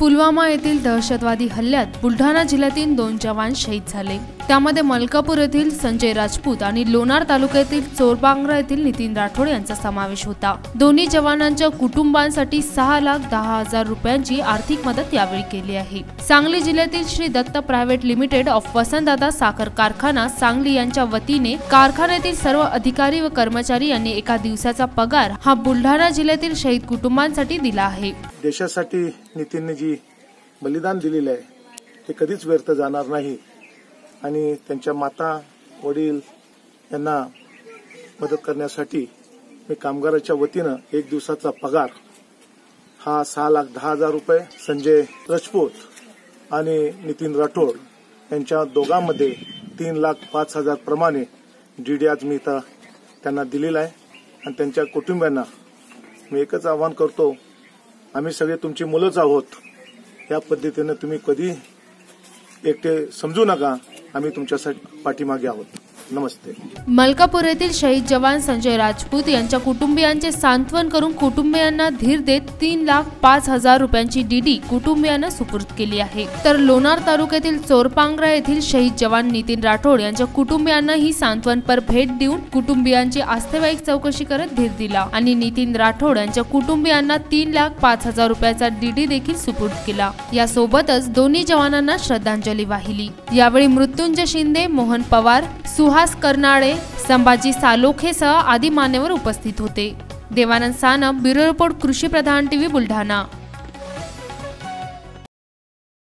पुलवामा येथील दहशतवादी हल्ल्यात बुलढाणा जिल्ह्यातील दोन जवान शहीद झाले. त्यामध्ये मलकापूर येथील संजय राजपूत आणि लोणार तालुक्यातील चोरबांगरा येथील नितीन राठोड यांचा समावेश होता. दोन्ही जवानांच्या कुटुंबांसाठी सहा लाख दहा हजार रुपयांची आर्थिक मदत यावेळी केली आहे. सांगली जिल्ह्यातील Shri Datta private limited of Vasantdada साखर कारखाना सांगली यांच्या वतीने कारखान्यातील सर्व अधिकारी व कर्मचारी यांनी एका दिवसाचा पगार हा बुलढाणा जिल्ह्यातील शहीद कुटुंबांसाठी दिला आहे. देशासाठी नितीनने जी बलिदान दिलेलं आहे ते कधीच व्यर्थ जाणार नाही. आणि त्यांच्या माता वडील यांना मदत करण्यासाठी मी कामगाराच्या वतीनं एक दिवसाचा पगार हा सहा लाख दहा हजार रुपये संजय राजपूत आणि नितीन राठोड यांच्या दोघांमध्ये तीन लाख पाच हजार प्रमाणे डीडी आज मी इथं त्यांना दिलेला आहे. आणि त्यांच्या कुटुंबियांना मी एकच आवाहन करतो आम्ही सगळे तुमची मुलंच आहोत. या पद्धतीनं तुम्ही कधी एकटे समजू नका. आम्ही तुमच्यासाठी पाठीमागे आहोत. नमस्ते. मलकापूर येथील शहीद जवान संजय राजपूत यांच्या कुटुंबियांचे सांत्वन करून कुटुंबियांना धीर देत तीन लाख पाच हजार रुपयांची डीडी कुटुंबियांना सुपूर्द केली आहे. तर लोणार तालुक्यातील चोरपांगरा येथील शहीद जवान नितीन राठोड यांच्या कुटुंबियांना ही सांत्वनपर भेट देऊन कुटुंबियांची आस्थेवाईक चौकशी करत धीर दिला आणि नितीन राठोड यांच्या कुटुंबियांना तीन लाख पाच हजार रुपयाचा डीडी देखील सुपूर्द केला. यासोबतच दोन्ही जवानांना श्रद्धांजली वाहिली. यावेळी मृत्युंजय शिंदे मोहन पवार सुहा सुहास कर्नाळे संभाजी सालोखेसह आदी मान्यवर उपस्थित होते. देवानंद सानप ब्युरो रिपोर्ट कृषी प्रधान टीव्ही बुलढाणा.